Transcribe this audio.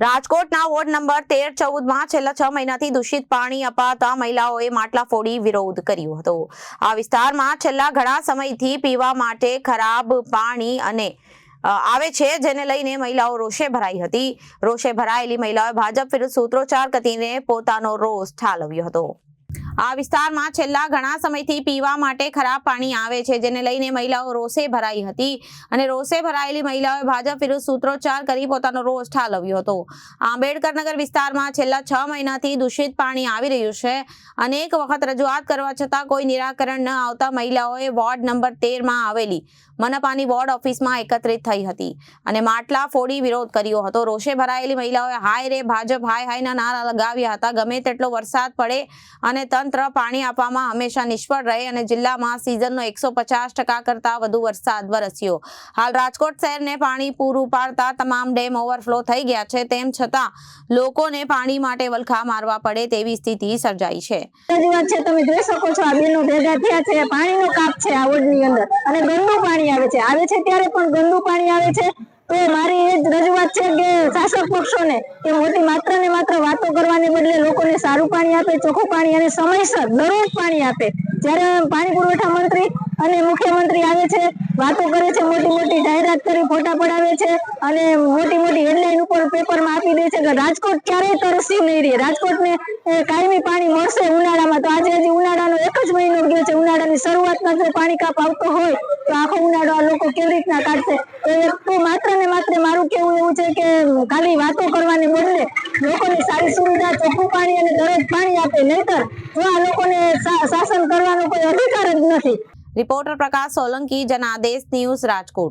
રાજકોટના ward number તેર ચૌદમાં છેલ્લા છ મહિનાથી દૂષિત પાણી અપાતા મહિલાઓએ માટલા ફોડી વિરોધ કર્યો હતો. આ વિસ્તારમાં છેલ્લા ઘણા સમયથી પીવા માટે ખરાબ પાણી અને આવે છે જેને લઈને મહિલાઓ રોષે ભરાઈ હતી. રોષે ભરાયેલી મહિલાઓએ ભાજપ વિરુદ્ધ સૂત્રોચ્ચાર કરીને પોતાનો રોષ ઠાલવ્યો હતો. આ વિસ્તારમાં છેલ્લા ઘણા સમયથી પીવા માટે ખરાબ પાણી આવે છે, જેને લઈને મહિલાઓ રોષે ભરાઈ હતી. અને રોષે ભરાયેલી મહિલાઓએ ભાજપ વિરુદ્ધ સૂત્રોચ્ચાર કરી પોતાનો રોષ ઠાલવ્યો હતો. આંબેડકરનગર વિસ્તારમાં છેલ્લા છ મહિનાથી દૂષિત પાણી આવી રહ્યું છે. અનેક વખત રજૂઆત કરવા છતાં કોઈ નિરાકરણ ન આવતા મહિલાઓએ વોર્ડ નંબર તેરમાં આવેલી મનપાની વોર્ડ ઓફિસમાં એકત્રિત થઈ હતી અને માટલા ફોડી વિરોધ કર્યો હતો. રોષે ભરાયેલી મહિલાઓએ હાય રે, ભાજપ હાય હાયના નારા લગાવ્યા હતા. ગમે તેટલો વરસાદ પડે અને તંત્ર પાણી આપવામાં હંમેશા નિષ્ફળ રહે અને જિલ્લામાં સિઝનનો એકસો પચાસ ટકા કરતાં વધુ વરસાદ વરસ્યો. હાલ રાજકોટ શહેરને પાણી પૂરું પાડતા તમામ ડેમ ઓવરફ્લો થઈ ગયા છે, તેમ છતાં લોકોને પાણી માટે વલખા મારવા પડે તેવી સ્થિતિ સર્જાઈ છે. તમે જોઈ શકો છો, આ બેનો ભેગા થયા છે, પાણીનો કાપ છે આ વોર્ડની અંદર અને ગંદુ પાણી આવે છે. આવે છે ત્યારે પણ ગંદુ પાણી આવે છે. તો મારી એ જ રજૂઆત છે કે શાસક પક્ષોને કે મોદી માત્ર ને માત્ર વાતો કરવાને બદલે લોકોને સારું પાણી આપે, ચોખ્ખું પાણી અને સમયસર દરરોજ પાણી આપે. જ્યારે પાણી પુરવઠા મંત્રી અને મુખ્યમંત્રી આવે છે, વાતો કરે છે, મોટી મોટી જાહેરાત કરી, ફોટા પડાવે છે અને મોટી મોટી હેડલાઇન ઉપર પેપરમાં આપી દે છે કે રાજકોટ ક્યારેય તરસી નહીં રહે. રાજકોટને કાયમી પાણી મળશે ઉનાળામાં. તો આજે હજી છે, ઉનાળાની શરૂઆતમાં જો પાણી કાપ આવતો હોય, તો આખો ઉનાળો આ લોકો કેવી રીતના કાઢશે? તો એક તો માત્ર ને માત્ર મારું કેવું એવું છે કે ખાલી વાતો કરવાને બદલે લોકોને સારી સુવિધા, ચોખ્ખું પાણી અને દરરોજ પાણી આપે, નહીતર જો આ લોકોને શાસન કરવાનો કોઈ અધિકાર જ નથી. Reporter Prakash Solanki, Janadesh news Rajkot.